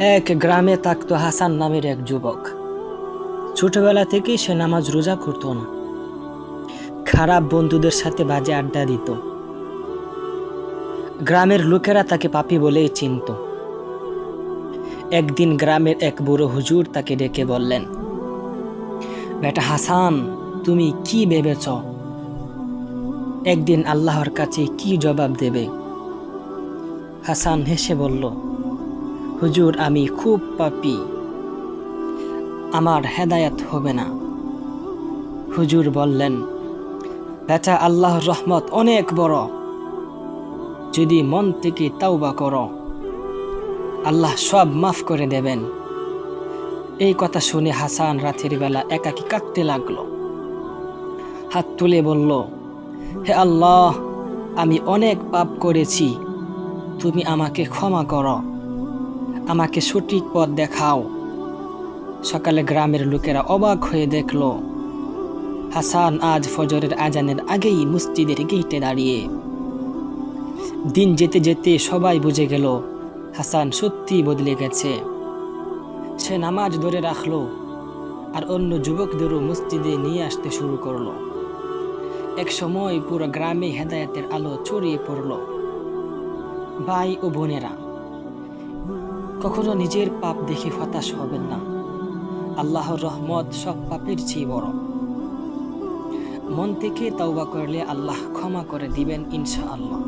এক গ্রামে থাকতো হাসান নামের এক যুবক। ছোটবেলা থেকেই সে নামাজ রোজা করতো না। খারাপ বন্ধুদের সাথে বাজে আড্ডা দিত। গ্রামের লোকেরা তাকে পাপি বলেই চিনত। একদিন গ্রামের এক বুড়ো হুজুর তাকে ডেকে বললেন, বেটা হাসান, তুমি কি ভেবেছ? একদিন আল্লাহর কাছে কি জবাব দেবে? হাসান হেসে বলল হুজুর, আমি খুব পাপী। আমার হেদায়াত হবে না। হুজুর বললেন, বেটা, আল্লাহর রহমত অনেক বড়। যদি মন থেকে তাওবা করো, আল্লাহ সব মাফ করে দেবেন। এই কথা শুনে হাসান রাতের বেলা একাকি কাঁদতে লাগল। হাত তুলে বলল, হে আল্লাহ, আমি অনেক পাপ করেছি। তুমি আমাকে ক্ষমা করো। আমাকে সঠিক পথ দেখাও। সকালে গ্রামের লোকেরা অবাক হয়ে দেখল, হাসান আজ ফজরের আজানের আগেই মসজিদের গেটে দাঁড়িয়ে। দিন যেতে যেতে সবাই বুঝে গেল, হাসান সত্যি বদলে গেছে। সে নামাজ ধরে রাখল আর অন্য যুবকদেরও মসজিদে নিয়ে আসতে শুরু করল। এক সময় পুরো গ্রামে হেদায়েতের আলো ছড়িয়ে পড়ল। ভাই ও বোনেরা কখনো নিজের পাপ দেখে হতাশ হবেন না। আল্লাহর রহমত সব পাপের চেয়ে বড়। মন থেকে তাওবা করলে আল্লাহ ক্ষমা করে দিবেন ইনশা আল্লাহ